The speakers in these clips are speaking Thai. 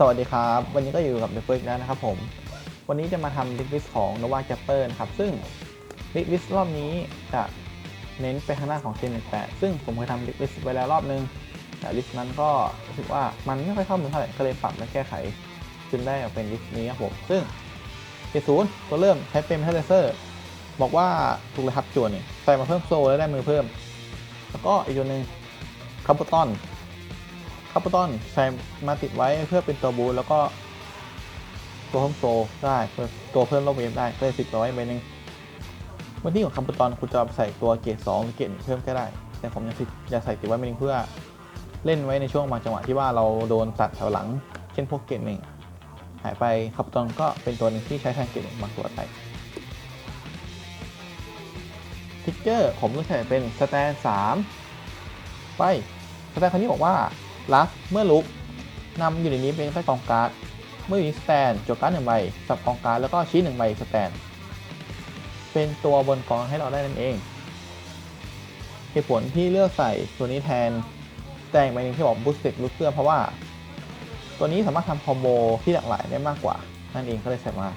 สวัสดีครับ วันนี้ก็อยู่กับเดอะเฟิร์กแล้วนะครับผม วันนี้จะมาทำลิวิสของ Nova j a p p e r นะครับ ซึ่งลิวิสรอบนี้จะเน้นไปทางหน้าของ Gen 8ซึ่งผมเคยทำลิวิสไว้แล้วรอบนึง แต่ลิสต์นั้นก็รู้สึกว่ามันไม่ค่อยเข้ามือเท่าไหร่ก็เลยปรับและแก้ไขจนได้ออกเป็นลิสต์นี้ครับผม ซึ่งเศูนย์ตัวเริ่มใช้เป็นเทเลเซอร์บอกว่าถูกรหับจวนนี่ใส่มาเพิ่มโซแล้วได้มือเพิ่ม แล้วก็อีกตัวหนึ่งคาร์บตอน คาร์บตอนใส่มาติดไว้เพื่อเป็นตัวบูแล้วก็ตัวเพิ่มโซได้ตัวเพิ่มโลเวฟได้ก็เลยติดไว้ใบหนึ่งวันที่ของคาร์บตอนคุณจะใส่ตัวเกรดสองหรือเกรดเพิ่มก็ได้ แต่ผมยังติดอยาใส่ติดไว้ใบหนึ่งเพื่อเล่นไว้ในช่วงบางจังหวะที่ว่าเราโดนตัดแถวหลัง เช่นพวกเกรดหนึ่งหายไปคาร์บตอนก็เป็นตัวหนึ่งที่ใช้แทนเกรดหนึ่งบางตัวไปทิกเกอร์ผมเลือกใช้เป็นสแตนสามไปสแตนคนนี้บอกว่า ลัสเมื่อลุกนำอยู่ในนี้เป็นใต้กองการ์ด เมื่ออยู่ในสแตนจดการ์ดหนึ่งใบ สับกองการ์ดแล้วก็ชี้หนึ่งใบสแตน เป็นตัวบนกองให้เราได้นั่นเอง เหตุผลที่เลือกใส่ตัวนี้แทนแต่งใบหนึงที่บอกบูสติกลูกเพื่อเพราะว่า ตัวนี้สามารถทำคอมโบที่หลากหลายได้มากกว่า นั่นเองก็เลยใส่มา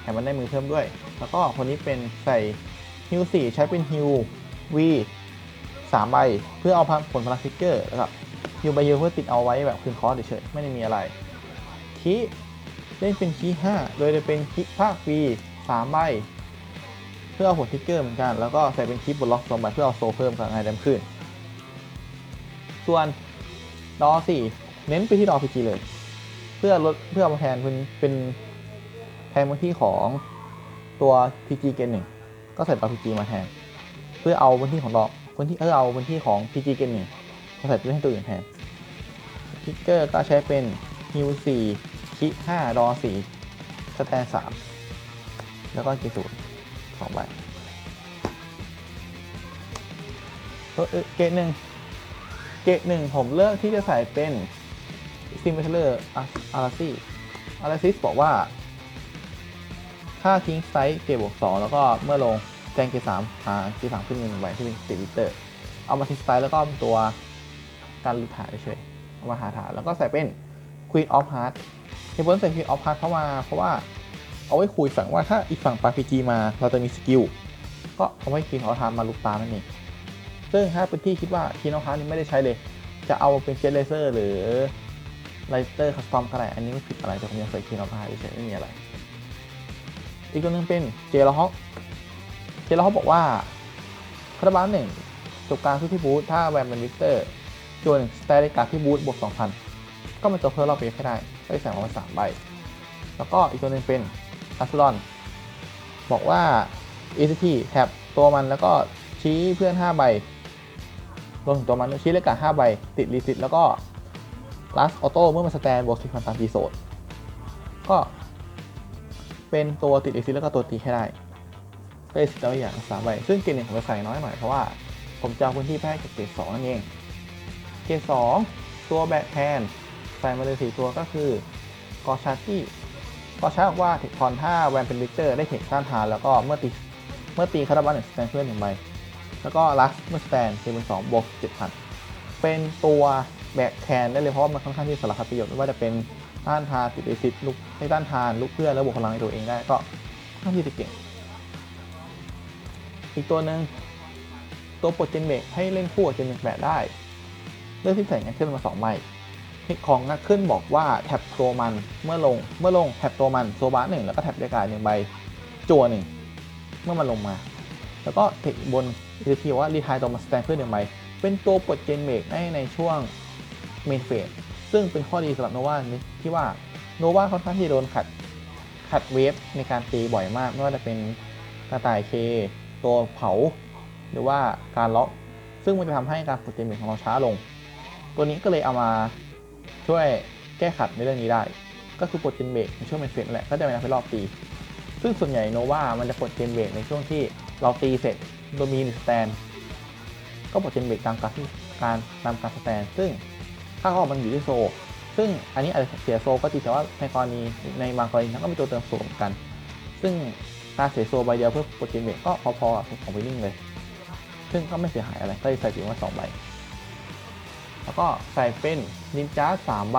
แถมมันได้มือเพิ่มด้วย แล้วก็คนนี้เป็นใส่ฮิว4ใช้เป็นฮิว V สามใบเพื่อเอาผลพลังฟิกเกอร์แล้วก็ ฮิวใบเดียวเพื่อติดเอาไว้แบบคืนคอร์สเฉยๆไม่ได้มีอะไรคีเล่นเป็นคีห้าโดยจะเป็นคีภาคฟรีสามใบเพื่อเอาผลทิกเกอร์เหมือนกัน แล้วก็ใส่เป็นคีบนล็อกสองใบเพื่อเอาโซเพิ่มกับไงเดมขึ้น ส่วนดอสี่เน้นไปที่ดอพีจีเลย เพื่อลดเพื่อมาแทนเป็นเป็นแทนพื้นที่ของตัวพีจีเกนหนึ่งก็ใส่ดอพีจีมาแทน เพื่อเอาพื้นที่ของดอพื้นที่เออเอาพื้นที่ของ PG เกมหนึ่ง มาใส่ตัวให้ตัวอื่นแทนทิกเกอร์ก็ใช้เป็นฮิว4คิ5ดอ4สแตน3แล้วก็เกสูสองใบเออเออเกตหนึ่งเกตหนึ่งผมเลือกที่จะใส่เป็นซิมเบอร์เลอร์อาราซี่อาราซิสบอกว่าค่าทิ้งไซส์เกตบวก2แล้วก็เมื่อลงแจ้งเกสามหาเกสามขึ้นหนึ่งใบที่เป็นติดลิตเตอร์เอามาทิ้งไตล์แล้วก็ตัว การลุดฐานเฉยเอามาหาฐานแล้วก็ใส่เป็น Queen of Hearts เหตุผลใส่ Queen of Heart เข้ามาเพราะว่าเอาไว้คุยฝั่งว่าถ้าอีกฝั่งปาพีจีมาเราจะมีสกิลก็เอาไว้ Queen of Heart มาลุกตามนั่นเองซึ่งถ้าเป็นที่คิดว่า Queen of Heart นี่ไม่ได้ใช้เลย จะเอาเป็นเจ t เลเซอร์หรือไลเตอร์คัสตอมก็ได้ อันนี้ไม่ผิดอะไรแต่ผมยังใส่ Queen of Heart เฉยไม่มีอะไร อีกตัวหนึงเป็นเจลฮอกเจลเขาบอกว่าคาราบาลหนึ่งจบการสู้ที่บูธถ้าแวนเป็นวิกเตอร์ จวนสเตติการที่บูธบวก2,000 ก็เป็นตัวเพิ่มรอบเวฟให้ได้ได้ใส่มาสามใบ แล้วก็อีกตัวหนึ่งเป็นอัสลอนบอกว่า ECT แท็บตัวมันแล้วก็ชี้เพื่อน 5 ใบรวมถึงตัวมันชี้เลขกา5ใบ ติดรีซิตแล้วก็ลัสออโต้เมื่อมันสแตนบวก4,000ตามทีโซดก็เป็นตัวติดรีซิตแล้วก็ตัวตีให้ได้ก็เลยสิตัวอย่างสามใบซึ่งเกรดหนึ่งผมจะใส่น้อยหน่อยเพราะว่าผมจะเอาพื้นที่แพร่กับเกรดสองนั่นเอง เกรดสองตัวแบทแทนใส่มาเลยสี่ตัวก็คือกอชาที่กอชาบอกว่าเทคคอนถ้าแวนเป็นวิกเตอร์ได้เทคต้านทานแล้วก็เมื่อตีเมื่อตีคาราบันหนึ่งสแตนเพื่อนหนึ่งใบแล้วก็ลัสเมื่อสแตนเกรดเป็นสองบวกเจ็ดพันเป็นตัวแบกแทนได้เลยเพราะว่ามันค่อนข้างที่สารพัดประโยชน์ไม่ว่าจะเป็นต้านทานติดเอซิดลุกให้ต้านทานลุกเพื่อนแล้วบวกพลังในตัวเองได้ก็ค่อนข้างที่จะเก่งอีกตัวหนึ่งตัวปลดเจนเบกให้เล่นคู่กับเจนเบกแบได้ เลือกที่ใส่งัดขึ้นมา2ใบของงัดขึ้นบอกว่าแท็บตัวมันเมื่อลงเมื่อลงแท็บตัวมันโซบาหนึ่งแล้วก็แท็บเดกาหนึ่งใบจัวหนึ่งเมื่อมันลงมา แล้วก็เทคบนอีทีว่ารีทายตัวมาสแตนเพื่อหนึ่งใบเป็นตัวปลดเจนเบกได้ในช่วงเมนเฟสซึ่งเป็นข้อดีสำหรับโนวาที่ว่าโนวาค่อนข้างที่โดนขัดขัดเวฟในการตีบ่อยมาก ไม่ว่าจะเป็นกระต่ายเค ตัวเผา หรือว่าการล็อก ซึ่งมันจะทำให้การฝึกเกมกของเราช้าลง ตัวนี้ก็เลยเอามาช่วยแก้ขัดในเรื่องนี้ได้ ก็คือปลดเจนเบรกในช่วงเป็นเฟสแหละก็จะเป็นไปรอบตี ซึ่งส่วนใหญ่โนวามันจะปลดเจนเบรกในช่วงที่เราตีเสร็จโดยมีหนึ่งสแตน ก็ปลดเจนเบรกตามการที่การตามการสแตน ซึ่งค่าข้อมันอยู่ที่โซ ซึ่งอันนี้อาจจะเสียโซก็จริงแต่ว่าในกรณีในบางกรณีนั้นก็มีตัวเติมโซเหมือนกัน ซึ่งการเสียโซใบเดียวเพื่อโปรเจนเบรกก็พอๆของวินนิ่งเลย ซึ่งก็ไม่เสียหายอะไรก็เลยใส่ถึงว่าสองใบ แล้วก็ใส่เป็นนินจาสามใบ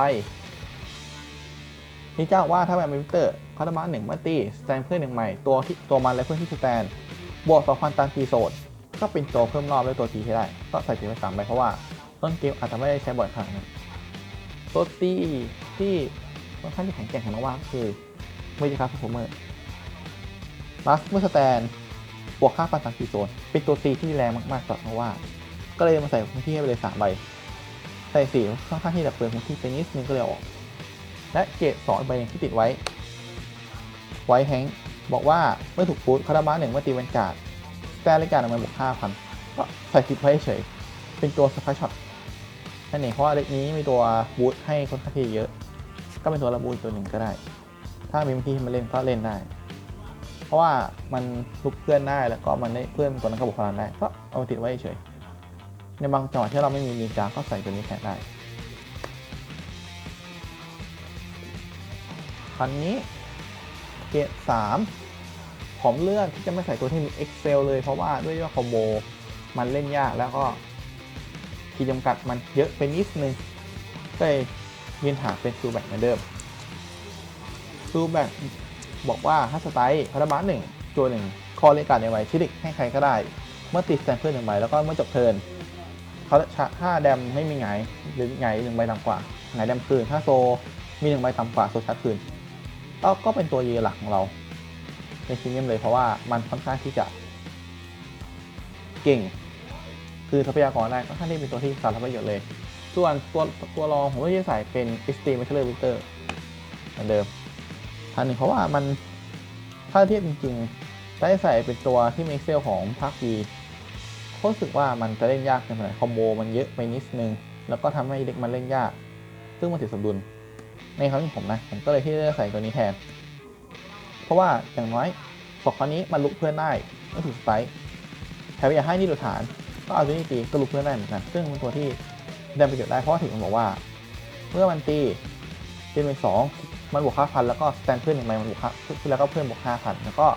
นี่เจ้าว่าถ้าแบบมิเตอร์คาร์บาหนึ่งมาตีสแตนเพื่อนหนึ่งใหม่ตัวที่ตัวมันและเพื่อนที่สแตนบวก2,000ตามตีโซดก็เป็นตัวเพิ่มรอบด้วยตัวทีให้ได้ ก็ใส่ตีไปสามใบเพราะว่าต้นเกมอาจจะไม่ได้ใช้บ่อยขนาดนั้นตัวตีที่ค่อนข้างที่แข็งแกร่งของนว่าคือเมจิคัสโฟเมอร์ลัสเมื่อสแตนบวกค่าฟันตามตีโซนเป็นตัวตีที่แรงมากๆสำหรับนว่า ก็เลยมาใส่พื้นที่ให้ไปเลยสามใบ ใส่สีค่อนข้างที่จะเปลืองพื้นที่ไปนิดนึงก็เลยออก และเกรดสองใบที่ติดไว้ ไว้แฮงบอกว่าเมื่อถูกฟูดคาราบาหนึ่งเมื่อตีแวนการ์ดแต่รายการออกมาบวกห้าพันก็ใส่ติดไว้เฉย เป็นตัวสไปช็อตนั่นเองเพราะว่าเด็กนี้มีตัวบูทให้ค่อนข้างที่เยอะ ก็เป็นตัวระบูทตัวหนึ่งก็ได้ ถ้ามีพื้นที่ให้มาเล่นก็เล่นได้ เพราะว่ามันลุกเพื่อนได้แล้วก็มันได้เพื่อนตัวนั้นก็บุกพลังได้ก็เอามาติดไว้เฉย ในบางจังหวะที่เราไม่มีนินจาก็ใส่ตัวนี้แทนได้คราวนี้เกรด3ผมเลือกที่จะไม่ใส่ตัวที่มี Excel เลยเพราะว่าด้วยว่าคอมโบมันเล่นยากแล้วก็ขีดจำกัดมันเยอะไปนิดนึงก็เลยยืนหาเป็นซูแบกเหมือนเดิมซูแบกบอกว่าถ้าสไตล์พาราบาหนึ่งตัวหนึ่งคอเลกาในไว้ชิลิกให้ใครก็ได้ เมื่อติดแซนเพื่อนหนึ่งใบแล้วก็เมื่อจบเทิร์น เขาถ้าแดมไม่มีไงหรือไงหนึ่งใบต่ำกว่าไงแดมคืนถ้าโซมีหนึ่งใบต่ำกว่าโซชัดคืนก็ก็เป็นตัวยืนหลักของเราในพรีเมียมเลยเพราะว่ามันค่อนข้างที่จะเก่ง คือทรัพยากรได้ค่อนข้างที่เป็นตัวที่สารประโยชน์เลย ส่วนตัวตัวรองผมก็จะใส่เป็น Extreme m e t a l l Victor เหมือนเดิมอันหนึ่งเพราะว่ามันถ้าเทียบจริงๆได้ใส่เป็นตัวที่มี Excel ของภาค V รู้สึกว่ามันจะเล่นยากเกินไปคอมโบมันเยอะไปนิดนึง แล้วก็ทำให้เด็กมันเล่นยาก ซึ่งมันติดสมดุล ในครั้งที่ผมนะ ผมก็เลยที่จะใส่ตัวนี้แทน เพราะว่าอย่างน้อยสองคนนี้มันลุกเพื่อนได้ไม่ถูกสไตล์แถมอยากให้นี่หลุดฐาน ก็เอาตัวนี้ตีก็ลุกเพื่อนได้เหมือนกันซึ่งเป็นตัวที่ได้ประโยชน์ได้เพราะถึงมันบอกว่า เมื่อมันตีตีเป็นสองมันบวกค่าพันแล้วก็สแตนเพื่อนหนึ่งใบมันบวกค่าแล้วก็เพื่อนบวกห้าพันแล้วก็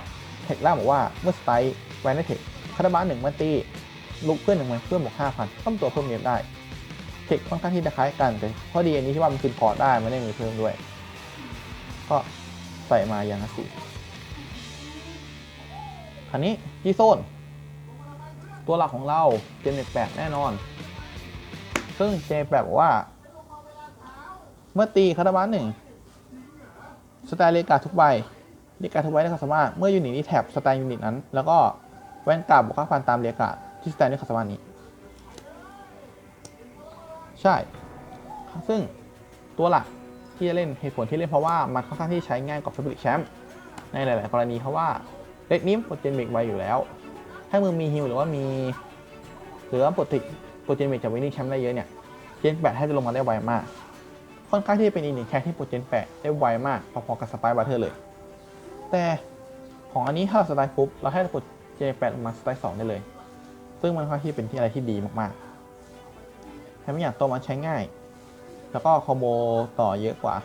เทคล่าบอกว่าเมื่อสไตล์แวนได้เทคคาร์บานหนึ่งมันตี ลุกเพื่อนหนึ่งใบเพื่อนบวกห้าพันต้องตัวเพิ่มเยอะได้ เทคค่อนข้างที่จะคล้ายกันแต่ข้อดีอันนี้ที่ว่ามันคืนพอร์ตได้ไม่ได้มีเพิ่มด้วย ก็ใส่มาอย่างละสี่คราวนี้จีโซน ตัวหลักของเราเจนเน็ตแปดแน่นอน ซึ่งเจแปดบอกว่า เมื่อตีคาราบานหนึ่งสไตล์เลกาทุกใบเลกาทุกใบได้ความสามารถเมื่อยูนิตนี้แท็บสไตล์ยูนิตนั้น แล้วก็แว่นกาบบวกค่าฟันตามเลกา ที่สไตล์ด้วยคาสามานี้ ใช่ ซึ่งตัวหลักที่จะเล่นเหตุผลที่เล่นเพราะว่ามันค่อนข้างที่ใช้ง่ายกว่า Fabric Champ ในหลาย ๆ กรณีเพราะว่าเด็กนี้โปรเจนเบรกไวอยู่แล้ว ถ้ามือมีฮิลหรือว่ามีหรือว่าปกติโปรเจนเบรกจากวินนิ่งแชมป์ได้เยอะเนี่ยเจนแปดให้จะลงมาได้ไวมาก ค่อนข้างที่จะเป็นอีกหนึ่งแค่ที่โปรเจนแปดได้ไวมากพอๆกับสไปร์บัตเทอร์เลย แต่ของอันนี้ถ้าเราสไตล์ปุ๊บเราให้โปรเจนแปดลงมาสไตล์สองได้เลย ซึ่งมันค่อนข้าที่เป็นที่อะไรที่ดีมากๆแถมอย่างตัวมันใช้ง่าย แล้วก็คอมโบต่อเยอะกว่า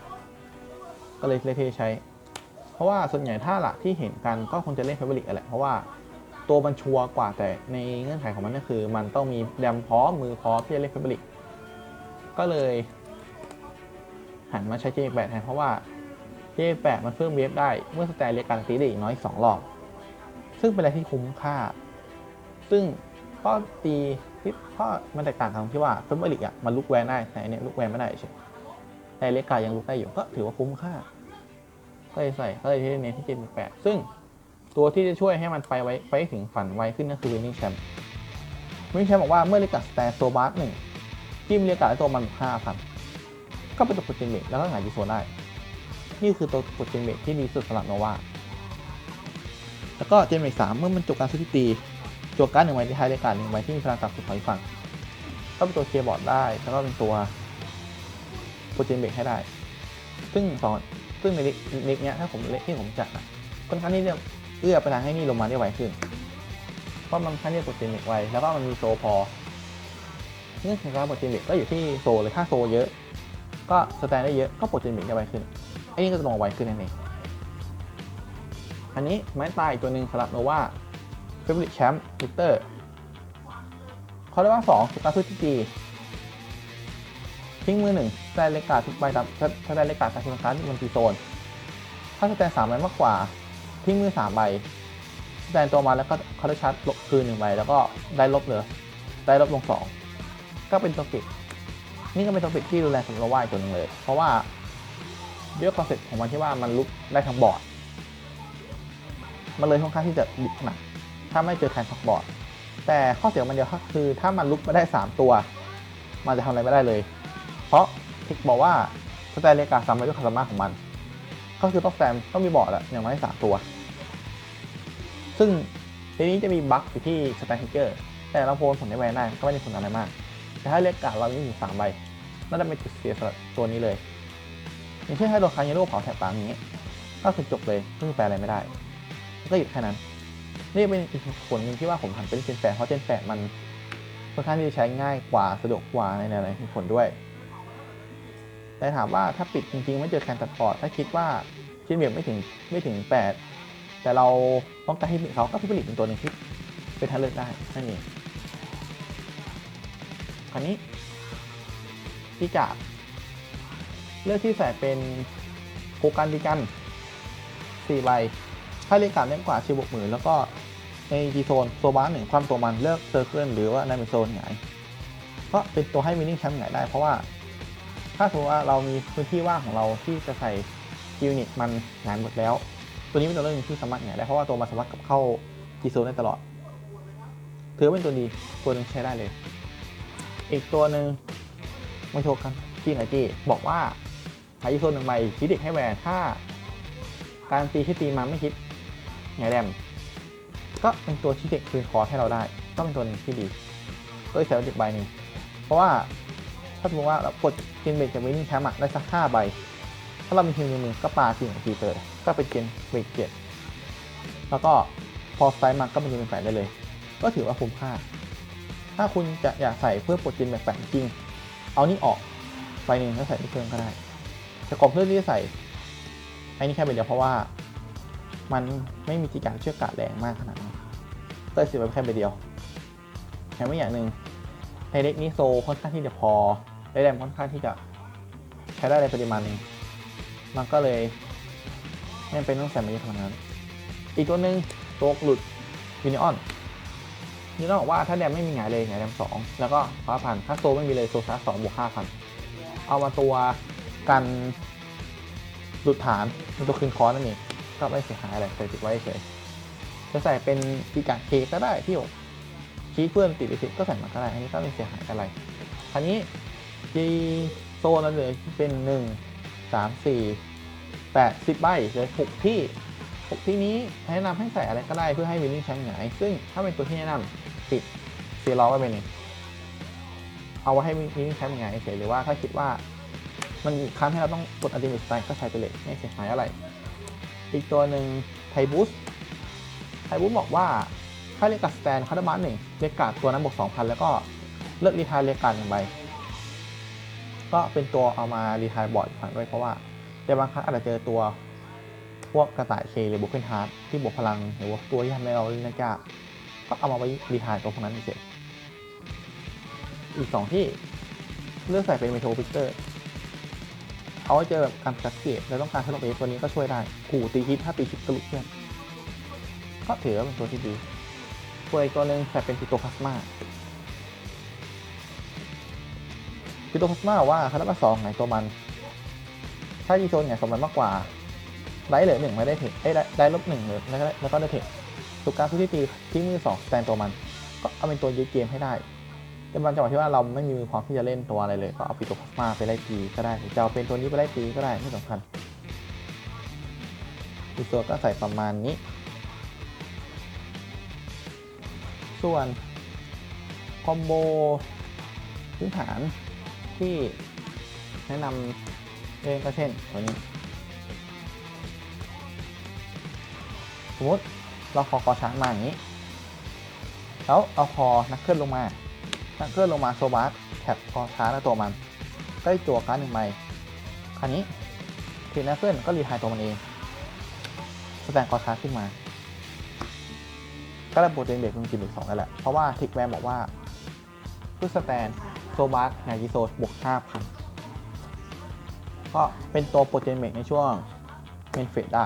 ก็เลยเลือกที่จะใช้ เพราะว่าส่วนใหญ่ถ้าหลักที่เห็นกันก็คงจะเล่นเฟเวอริกแหละเพราะว่าตัวมันชัวร์กว่าแต่ในเงื่อนไขของมันก็คือ มันต้องมีแดมพร้อมมือพร้อมที่จะเล่นเฟเวอริกก็เลยหันมาใช้เจแปดแทนเพราะว่าเจแปดมันเพิ่มเวฟได้เมื่อสแตนเรียกการตีได้อีกน้อยสองรอบ ซึ่งเป็นอะไรที่คุ้มค่า ซึ่ง ก็ตีที่ก็มันแตกต่างกันที่ว่าเฟเวอริกอะมันลุกแวนได้แต่อันนี้ลุกแวนไม่ได้เฉยแต่เลกายังลุกได้อยู่ก็ถือว่าคุ้มค่า ก็เลยใส่ก็เลยที่เน้นที่เจนแปดซึ่งตัวที่จะช่วยให้มันไปไว้ไปถึงฝันไวขึ้นก็คือวินนิ่งแชมป์วินนิ่งแชมป์บอกว่าเมื่อเลกาสแตนโซบาร์หนึ่งจิ้มเลกาและตัวมันห้าพันก็เป็นตัวโปรเจนเบกแล้วก็หายจีโซได้ นี่คือตัวโปรเจนเบกที่ดีสุดสำหรับโนวาแล้วก็เจนเบกสามเมื่อมันจบการสู้ที่ตี จวการ์ดหนึ่งใบที่ท้ายเลการหนึ่งใบที่มีพลังต่ำสุดของอีกฝั่งก็เป็นตัวเคลียร์บอร์ดได้ แล้วก็เป็นตัวโปรเจนเบรกให้ได้ ซึ่งสองซึ่งในเล็กเนี้ยถ้าผมเล็กที่ผมจัดอะค่อนข้างที่จะเอื้อไปทางให้นี่ลงมาได้ไวขึ้น เพราะมันค่อนข้างที่จะโปรเจนเบรกไว แล้วก็มันมีโซพอเงื่อนไขการโปรเจนเบรกก็อยู่ที่โซเลยถ้าโซเยอะ ก็สแตนได้เยอะก็โปรเจนเบรกได้ไวขึ้น ไอ้นี่ก็จะลงไวขึ้นนั่นเอง อันนี้ไม้ตายอีกตัวหนึ่งสำหรับโนวา ฟเวอร์แชมป์ลิเตอร์เขาเรียกว่าสองสตาร์ทุติจีทิ้งมือหนึ่งสแตนเลกาทุกใบตามสแตนเลกาตามทีมการ์ดที่มันตีโซน ถ้าสแตนสามใบมากกว่า ทิ้งมือสามใบสแตนตัวมาแล้วก็คาร์ดชาร์จลบคืนหนึ่งใบแล้วก็ได้ลบเหลือได้ลบลงสองก็เป็นตัวปิดนี่ก็เป็นตัวปิดที่รุนแรงสำหรับเราว่าอีกตัวหนึ่งเลย เพราะว่าด้วยคอนเซ็ปต์ของมันที่ว่ามันลุกได้ทั้งบอร์ดมันเลยค่อนข้างที่จะดิบหนัก ถ้าไม่เจอแคนท็อกบอร์ดแต่ข้อเสียของมันเดียวก็คือถ้ามันลุกมาได้ 3 ตัว มันจะทำอะไรไม่ได้เลย เพราะทิกบอกว่าสแตนเลกาซ้ำไปด้วยคาสามารถของมัน ก็คือต้องแซมต้องมีบอร์ดอะอย่างน้อยสามตัว ซึ่งทีนี้จะมีบั๊กอยู่ที่สแตนทิกเกอร์แต่เราโพลผลในแวนได้ก็ไม่ได้ผลอะไรมาก แต่ถ้าเลกาเรามีอยู่สามใบน่าจะเป็นจุดเสียสำหรับตัวนี้เลยอย่างเช่นให้โดนคาร์เยโร่เผาแถบตามนี้ ก็คือจบเลยไม่มีแปลอะไรไม่ได้ ก็หยุดแค่นั้น นี่เป็นอีกผลหนึ่งที่ว่าผมหันเป็นเจนแปดเพราะเจนแปดมันค่อนข้างที่จะใช้ง่ายกว่าสะดวกกว่าในหลายๆผลด้วย แต่ถามว่าถ้าปิดจริงๆ ไม่เจอแคนตัดพอร์ตถ้าคิดว่าชิ้นเบียบไม่ถึงไม่ถึง 8 แต่เราต้องการให้เขาก็พิผลิตเป็นตัวหนึ่งที่เป็นทางเลือกได้นั่นเองคราวนี้ที่จะเลือกที่ใส่เป็นโคกันดีกัน4ใบ ถ้าเรียกการเล่นกว่าชิวบวกหมื่นแล้วก็ในจีโซนโซบาหนึ่งความตัวมันเลือกเซอร์เคิลหรือว่าในโซนหงายก็เป็นตัวให้มินิ่งแชมป์หงายได้เพราะว่า ถ้าสมมติว่าเรามีพื้นที่ว่างของเราที่จะใส่ยูนิตมันหงายหมดแล้ว ตัวนี้เป็นตัวเลือกหนึ่งที่สามารถหงายได้เพราะว่าตัวมันสามารถกับเข้าจีโซนได้ตลอดถือเป็นตัวดีตัวนึงใช้ได้เลย อีกตัวหนึ่งมาโชว์กันที่ไหนจีบอกว่าหาจีโซนหนึ่งใบคิดเด็กให้แวนถ้าการตีที่ตีมาไม่คิด ไงแรมก็เป็นตัวที่เด็กคืนคอร์สให้เราได้ ก็เป็นตัวหนึงที่ดีก็เลยใส่ไว้เด็กใบหนึ่งเพราะว่าถ้าสมมติว่าเรากดเกนเบรกจากวินนิ่งแชมป์ได้สักห้าใบ ถ้าเรามีทีมในมือก็ปาสี่ของตีเปิดก็เป็นเกนเบรกเจ็ดแล้วก็พอสไตล์มาก็เป็นเกนเบรกแปดได้เลย ก็ถือว่าคุ้มค่า ถ้าคุณจะอยากใส่เพื่อปลดเกนเบรกแปดจริง เอานี่ออกใบหนึ่งแล้วใส่ที่เพิ่มก็ได้ แต่กรอบเพื่อที่จะใส่ไอ้นี่แค่เป็นเดียวเพราะว่า มันไม่มีจีการเชื่อกกาดแรงมากขนาดนั้นก็เลยเสียไปแค่ใบเดียวแถมไม่อย่างหนึ่งในเด็กนี้โซค่อนข้างที่จะพอได้แรงค่อนข้างที่จะใช้ได้ในปริมาณหนึงมันก็เลยไม่เป็นต้องใส่มาเยอะขนาดนั้น อีกตัวหนึ่งตัวหลุดวินิออนนี่ต้องบอกว่าถ้าแดมไม่มีหงายเลยหงายแดมสองแล้วก็ฟ้าพันถ้าโซไม่มีเลยโซชาร์สองบวกห้าพันเอามาตัวกันหลุดฐานเป็นตัวคืนคอสนั่นเอง ก็ไม่เสียหายอะไรใส่ติดไว้เฉยจะใส่เป็นปีกาเคก็ได้ที่อกคีเพื่อนติดไปติดก็ใส่มาก็ได้อันนี้ก็ไม่เสียหายอะไรคราวนี้จีโซนนั้นเลยเป็นหนึ่งสามสี่แปดสิบใบเลยหกที่หกที่นี้แนะนำให้ใส่อะไรก็ได้เพื่อให้วินนิ่งแชมป์หงายซึ่งถ้าเป็นตัวที่แนะนำติดเซียร์ล้อไว้เป็นหนึ่งเอาไว้ให้วินนิ่งแชมป์หงายเฉยหรือว่าถ้าคิดว่ามันมีครั้งที่เราต้องกดอัลติเมทสไตล์ก็ใช้ไปเลยไม่เสียหายอะไร อีกตัวหนึ่งไทบูสไทบูสบอกว่าถ้าเรียกกัดสแตนคาร์ดบัสหนึ่งเรียกกาดตัวนั้นบวก2,000 แล้วก็เลือกรีทายเรียกกาดหนึ่งใบก็เป็นตัวเอามารีทายบอร์ดผ่านด้วยเพราะว่าในบางครั้งอาจจะเจอตัวพวกกระต่ายเคหรือบุคเคนฮาร์ดที่บวกพลังหรือว่าตัวที่ทำให้เราเล่นยากก็เอามาไว้รีทายตัวพวกนั้นเฉยอีกสองที่เลือกใส่เป็นเมโทพิกเตอร์ เอาไว้เจอแบบการจัดเกตแล้วต้องการให้ลบเอตัวนี้ก็ช่วยได้ขู่ตีฮิตถ้าตีฮิตกระลุกเพื่อนก็ถือว่าเป็นตัวที่ดีตัวอีกตัวหนึ่งใส่เป็นปิโตพลาสมาปิโตพลาสมาว่าคาร์บัสสองไงตัวมัน ถ้ายีโซนไงสมมันมากกว่าได้เหลือหนึ่งไม่ได้เทคได้ได้ลบหนึ่งเลยแล้วก็แล้วก็ได้เทคทุกการทุที่ตีที่มือสองแตนตัวมัน ก็เอาเป็นตัวยืดเกมให้ได้ เป็นบางจังหวะที่ว่าเราไม่มีมือพร้อมที่จะเล่นตัวอะไรเลยก็เอาปิโตพลาสมาไปไล่ตีก็ได้หรือจะเอาเป็นตัวนี้ไปไล่ตีก็ได้ไม่สำคัญอีกตัวก็ใส่ประมาณนี้ ส่วนคอมโบพื้นฐานที่แนะนำเล่นก็เช่นตัวนี้ สมมติเราคอคอช้างมาอย่างนี้ แล้วเอาคอนักเคลื่อนลงมา นักเคลื่อนลงมาโซบาร์แท็บคอช้าในตัวมันใก็ได้ตัวการ์ดหนึ่งใบคราวนี้ทีนักเคลื่อนก็รีไทายตัวมันเองแสดงคอช้าขึ้นมา ก็ได้โปรตีนเบรกเป็นกิมเบรกสองนั่นแหละ เพราะว่าทิกแวร์บอกว่าเพื่อสแตนโซบาร์ไนกิโซบวกห้าพันก็เป็นตัวโปรตีนเบรกในช่วงเมนเฟดได้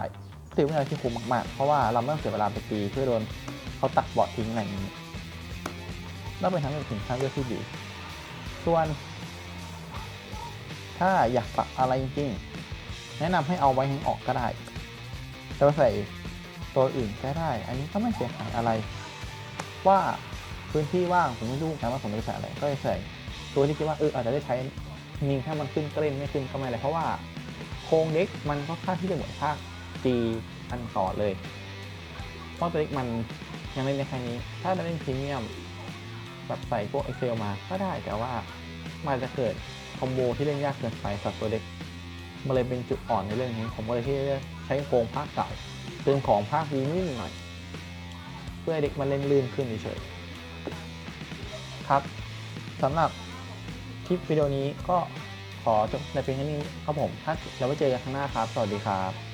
ถือเป็นอะไรที่คุ้มมาก ๆ เพราะว่าเราไม่ต้องเสียเวลาไปตีเพื่อโดนเขาตัดบอดทิ้งอะไรอย่างนี้ แล้วเป็นทั้งเป็นถึงทั้งเลือกที่ดี ส่วน ถ้าอยากปรับอะไรจริงๆ แนะนำให้เอาไว้ให้ออกก็ได้จะไปใส่ตัวอื่นก็ได้ อันนี้ก็ไม่เสียหายอะไร ว่าพื้นที่ว่างผมไม่รู้นะว่าผมจะใส่อะไร ก็จะใส่ตัวที่คิดว่าเอออาจจะได้ใช้ยิงถ้ามันขึ้นก็เล่นไม่ขึ้นก็ไม่อะไรเพราะว่าโครงเด็กมันก็ค่าที่จะเหมือนภาค G อันต่อเลยเพราะตัวเด็กมันยังเล่นได้แค่นี้ ถ้าจะเล่นพรีเมียม แบบใส่พวก Excel มาก็ได้แต่ว่ามันจะเกิดคอมโบที่เล่นยากเกินไปสำหรับตัวเด็กมันเลยเป็นจุดอ่อนในเรื่องนี้ผมก็เลยที่ใช้โครงภาคเก่าเติมของภาคนี้นิดหน่อย เพื่อให้เด็กมันเล่นลื่นขึ้นเฉยครับสำหรับคลิปวิดีโอนี้ก็ขอจบในเพียงแค่นี้ครับผม ถ้าเราไว้เจอกันข้างหน้าครับ สวัสดีครับ